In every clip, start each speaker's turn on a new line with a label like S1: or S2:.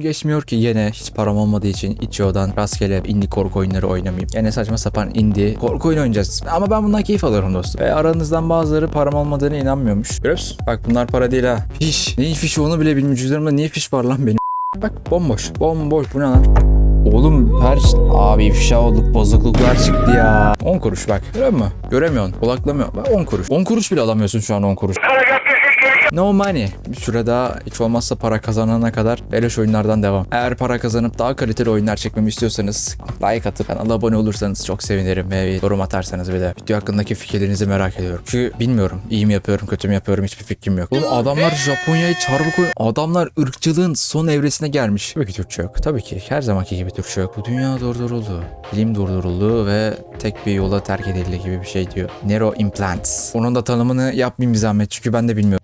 S1: Geçmiyor ki yine hiç param olmadığı için içiyordan rastgele indie korku oyunları oynamayayım. Yine saçma sapan indie korku oyunu oynayacağız. Ama ben bundan keyif alıyorum dostum. Ve aranızdan bazıları param olmadığına inanmıyormuş. Musun? Bak bunlar para değil ha. Fiş. Neyin fişi onu bile bilmiyorum. Cüzdanımda niye fiş var lan benim? Bak bomboş. Bomboş. Bu ne lan? Oğlum her abi ifşa olduk bozukluklar çıktı ya. 10 kuruş bak. Görüyor musun? Göremiyorsun. Kulaklamıyor. Bak 10 kuruş. 10 kuruş bile alamıyorsun şu an 10 kuruş. No money. Bir süre daha hiç olmazsa para kazanana kadar beleş oyunlardan devam. Eğer para kazanıp daha kaliteli oyunlar çekmemi istiyorsanız like atıp kanala abone olursanız çok sevinirim ve bir yorum atarsanız bir de video hakkındaki fikirlerinizi merak ediyorum. Çünkü bilmiyorum iyi mi yapıyorum kötü mü yapıyorum hiçbir fikrim yok. Oğlum adamlar Japonya'yı çarpık oyun. Adamlar ırkçılığın son evresine gelmiş. Tabii ki Türkçe yok. Tabii ki her zamanki gibi Türkçe yok. Bu dünya durduruldu. Bilim durduruldu ve tek bir yola terk edildi gibi bir şey diyor. Nero implants. Onun da tanımını yapmayayım bir zahmet çünkü ben de bilmiyorum.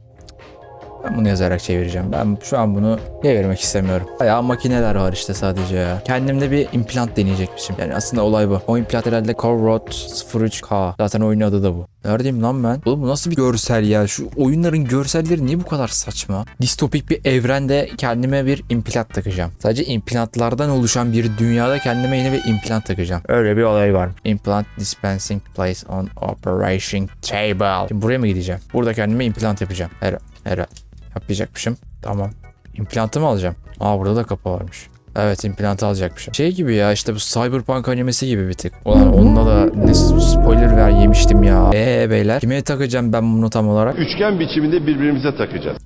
S1: Ben bunu yazarak çevireceğim. Ben şu an bunu çevirmek istemiyorum. Bayağı makineler var işte sadece ya. Kendimde bir implant deneyecekmişim. Yani aslında olay bu. O implant herhalde Corrot 03K. Zaten oyunun adı da bu. Neredeyim lan ben? Oğlum bu nasıl bir görsel ya? Şu oyunların görselleri niye bu kadar saçma? Distopik bir evrende kendime bir implant takacağım. Sadece implantlardan oluşan bir dünyada kendime yeni bir implant takacağım. Öyle bir olay var. Implant dispensing place on operation table. Şimdi buraya mı gideceğim? Burada kendime implant yapacağım. Her, her yapacakmışım. Tamam. İmplantı mı alacağım? Aa burada da kapı varmış. Evet implantı alacakmışım. Şey gibi ya işte bu Cyberpunk animesi gibi bir tık. Ulan onunla da ne spoiler ver yemiştim ya. Eee beyler kime takacağım ben bunu tam olarak?
S2: Üçgen biçiminde birbirimize takacağız.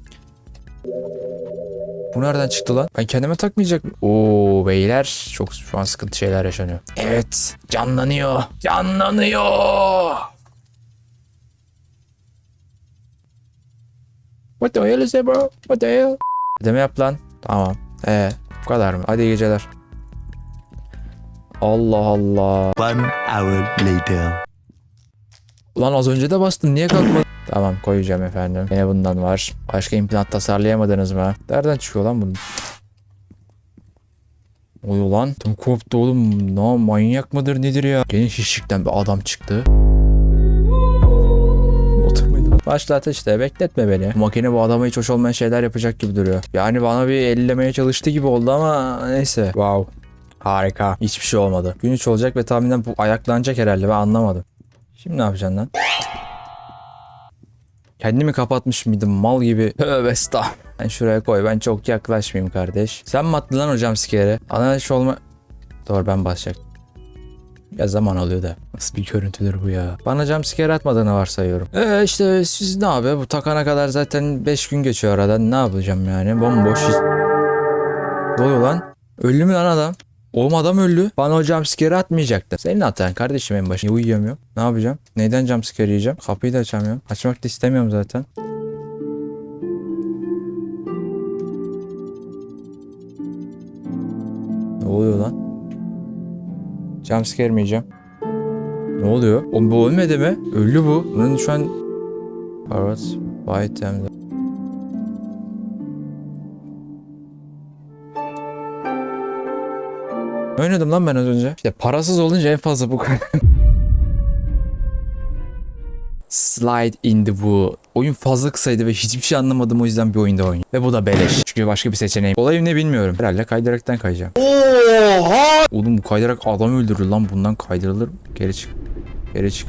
S1: Bu nereden çıktı lan? Ben kendime takmayacak mı? Oo beyler çok şu an sıkıntı şeyler yaşanıyor. Evet canlanıyor. Canlanıyor. What the hell is that bro? What the hell? Ödeme yap lan. Tamam. Ee, bu kadar mı? Hadi iyi geceler. Allah Allah.
S3: One hour later.
S1: Lan az önce de bastın niye kalkmadın? Tamam koyacağım efendim. Yine bundan var. Başka implant tasarlayamadınız mı? Nereden çıkıyor lan bunun? Oy lan. Tüm koptu oğlum. Ne manyak mıdır nedir ya? Geniş şişlikten bir adam çıktı. Başlat işte bekletme beni. Makine bu adama hiç hoş olmayan şeyler yapacak gibi duruyor. Yani bana bir ellemeye çalıştı gibi oldu ama neyse. Wow. Harika. Hiçbir şey olmadı. Gün 3 olacak ve tahminen bu ayaklanacak herhalde ben anlamadım. Şimdi ne yapacaksın lan? Kendimi kapatmış mıydım mal gibi? Tövbe estağfurullah. Ben şuraya koy ben çok yaklaşmayayım kardeş. Sen mi attın lan hocam sikere? Analiş olma... Doğru ben basacak. Ya zaman alıyor da. Nasıl bir görüntüdür bu ya? Bana jumpscare atmadığını varsayıyorum. Ee işte siz ne abi? Bu takana kadar zaten 5 gün geçiyor aradan. Ne yapacağım yani? Bomboş. Ne oluyor lan? Öldü mü lan adam? Oğlum adam öldü. Bana o jumpscare atmayacaktı. Senin hatan kardeşim en başında. Uyuyamıyorum. Ne yapacağım? Neyden jumpscare yiyeceğim? Kapıyı da açamıyorum. Açmak da istemiyorum zaten. Ne oluyor lan? Jumpscare mi yiyeceğim? Ne oluyor? Oğlum bu ölmedi mi? Öldü bu. Bunun şu an... Parrot, White hem de... Oynadım lan ben az önce. İşte parasız olunca en fazla bu kadar. Slide in the Woo. Oyun fazla kısaydı ve hiçbir şey anlamadım o yüzden bir oyunda oynuyorum. Ve bu da beleş. Çünkü başka bir seçeneğim. Olayım ne bilmiyorum. Herhalde kaydıraktan kayacağım. Oha! Oğlum bu kaydırak adam öldürür lan. Bundan kaydırılır mı? Geri çık. Geri çık.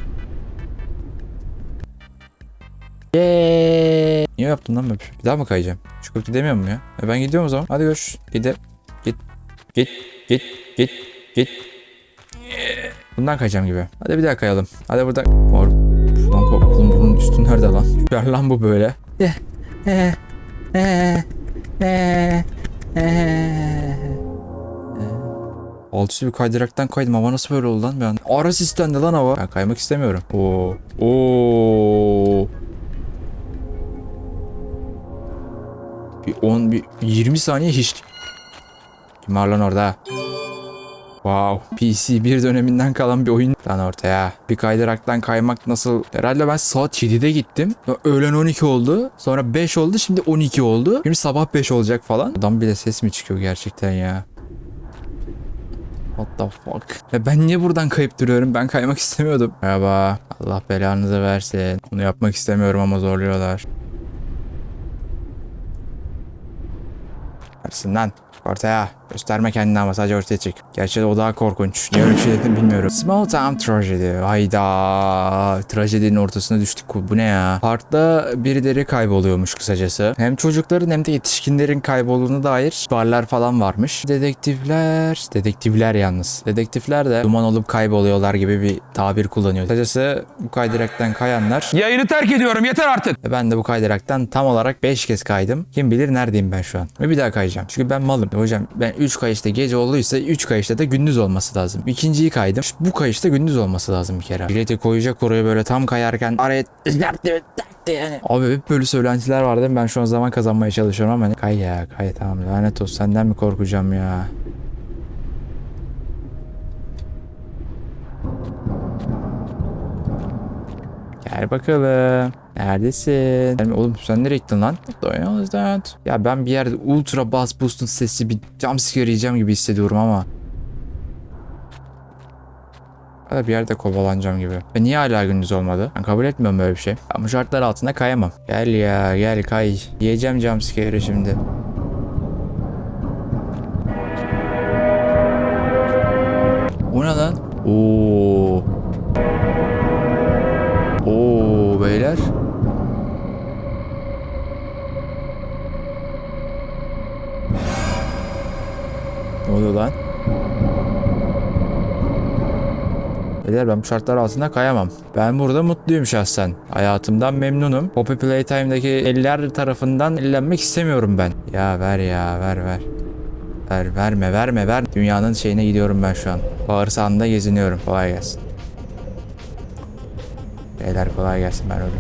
S1: Yeee. Niye yaptın lan böyle bir şey? Bir daha mı kayacağım? Çıkıp gidemiyor muyum ya? E ben gidiyorum o zaman. Hadi görüş. Gide. Git. Git. Git. Git. Git. Bundan kayacağım gibi. Hadi bir daha kayalım. Hadi burada. Mor. Şuradan ko- Oğlum üstü nerede lan? Ver lan bu böyle. Alt üstü bir kaydıraktan kaydım ama nasıl böyle oldu lan an? Ara sistemde lan hava. Ben kaymak istemiyorum. Oo. Oo. Bir 10 bir 20 saniye hiç. Kim var lan orada? Wow. PC bir döneminden kalan bir oyun lan ortaya. Bir kaydıraktan kaymak nasıl? Herhalde ben saat 7'de gittim. Öğlen 12 oldu. Sonra 5 oldu. Şimdi 12 oldu. Şimdi sabah 5 olacak falan. Adam bile ses mi çıkıyor gerçekten ya? What the fuck? Ya ben niye buradan kayıp duruyorum? Ben kaymak istemiyordum. Merhaba. Allah belanızı versin. Bunu yapmak istemiyorum ama zorluyorlar. Versin lan. Ortaya. Gösterme kendini ama sadece ortaya çık. Gerçi o daha korkunç. Niye öyle bir şey dedim bilmiyorum. Small Town Tragedy. Hayda. Trajedinin ortasına düştük. Bu ne ya? Parkta birileri kayboluyormuş kısacası. Hem çocukların hem de yetişkinlerin kaybolduğuna dair barlar falan varmış. Dedektifler. Dedektifler yalnız. Dedektifler de duman olup kayboluyorlar gibi bir tabir kullanıyor. Kısacası bu kaydıraktan kayanlar
S4: Yayını terk ediyorum yeter artık.
S1: ben de bu kaydıraktan tam olarak 5 kez kaydım. Kim bilir neredeyim ben şu an. Ve bir daha kayacağım. Çünkü ben malım. Hocam ben 3 kayışta gece olduysa 3 kayışta da gündüz olması lazım. İkinciyi kaydım. Şu- Bu kayışta gündüz olması lazım bir kere. Bileti koyacak oraya böyle tam kayarken araya yani. Abi hep böyle söylentiler vardı. Ben şu an zaman kazanmaya çalışıyorum ama kay ya kay tamam lanet olsun senden mi korkacağım ya. Gel bakalım. Neredesin? Gelme- Oğlum sen nereye gittin lan? What that? Ya ben bir yerde ultra bass boost'un sesi bir jumpscare yiyeceğim gibi hissediyorum ama. Ya da bir yerde kovalanacağım gibi. Ve niye hala gündüz olmadı? Ben kabul etmiyorum böyle bir şey. Ben bu şartlar altında kayamam. Gel ya gel kay. Yiyeceğim jumpscare'ı şimdi. O ne lan? Oo. Beyler. Ne oluyor lan? Beyler ben bu şartlar altında kayamam. Ben burada mutluyum şahsen. Hayatımdan memnunum. Poppy Playtime'daki eller tarafından ellenmek istemiyorum ben. Ya ver ya ver ver. Ver verme verme ver. Dünyanın şeyine gidiyorum ben şu an. Bağırsağında geziniyorum. Kolay gelsin. Beyler kolay gelsin ben öyle.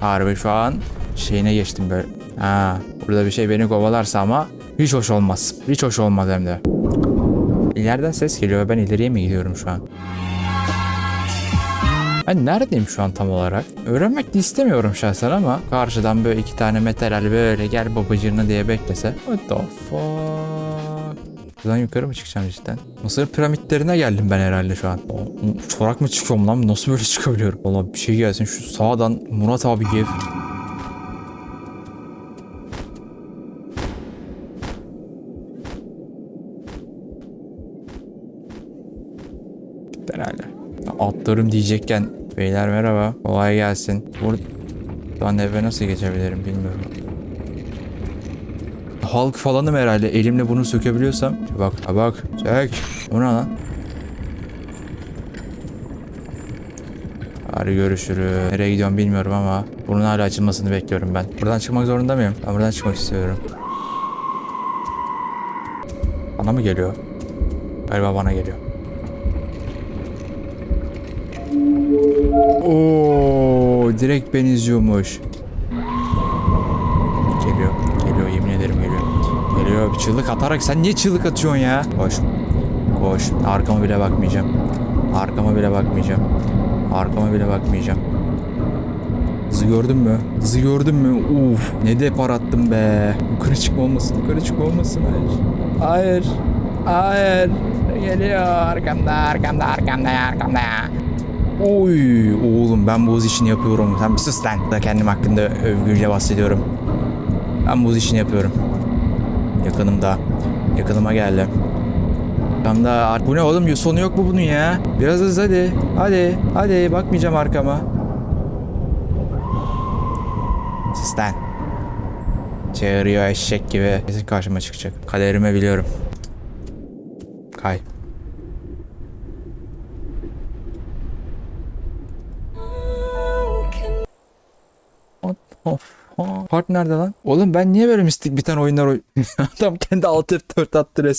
S1: Harbi şu an şeyine geçtim böyle. Ha, burada bir şey beni kovalarsa ama hiç hoş olmaz. Hiç hoş olmaz hem de. İleriden ses geliyor. Ben ileriye mi gidiyorum şu an? Ben neredeyim şu an tam olarak? Öğrenmek de istemiyorum şahsen ama karşıdan böyle iki tane metal böyle gel babacığını diye beklese. What the fuck? Buradan yukarı mı çıkacağım cidden? Mısır piramitlerine geldim ben herhalde şu an. Çorak mı çıkıyorum lan? Nasıl böyle çıkabiliyorum? Valla bir şey gelsin şu sağdan Murat abi gel. herhalde. Atlarım diyecekken beyler merhaba kolay gelsin. Buradan eve nasıl geçebilirim bilmiyorum. Halk falanım herhalde elimle bunu sökebiliyorsam. Bak bak çek. O ne lan? Hadi görüşürüz. Nereye gidiyorum bilmiyorum ama bunun hala açılmasını bekliyorum ben. Buradan çıkmak zorunda mıyım? Ben buradan çıkmak istiyorum. Bana mı geliyor? Galiba bana geliyor. Oo, direkt beni izliyormuş. Geliyor, geliyor yemin ederim geliyor. Bir çığlık atarak sen niye çığlık atıyorsun ya? Koş, koş. Arkama bile bakmayacağım. Arkama bile bakmayacağım. Arkama bile bakmayacağım. Hızı gördün mü? Hızı gördün mü? Uf, ne depar attım be. Yukarı çıkma olmasın, yukarı çıkma olmasın. Hayır. Hayır. Hayır. Geliyor arkamda, arkamda, arkamda, arkamda. Oy oğlum ben bu işini yapıyorum. Sen bir sus lan. Da kendim hakkında övgüyle bahsediyorum. Ben bu işini yapıyorum. Yakınımda. Yakınıma geldi. Tam da bu ne oğlum sonu yok mu bunun ya? Biraz hız hadi. Hadi. Hadi bakmayacağım arkama. Sus lan. Çağırıyor eşek gibi. Kesin karşıma çıkacak. Kaderimi biliyorum. Kay. Of. Part nerede lan? Oğlum ben niye böyle mistik biten oyunlar oy... Adam kendi alt F4 attı resmen.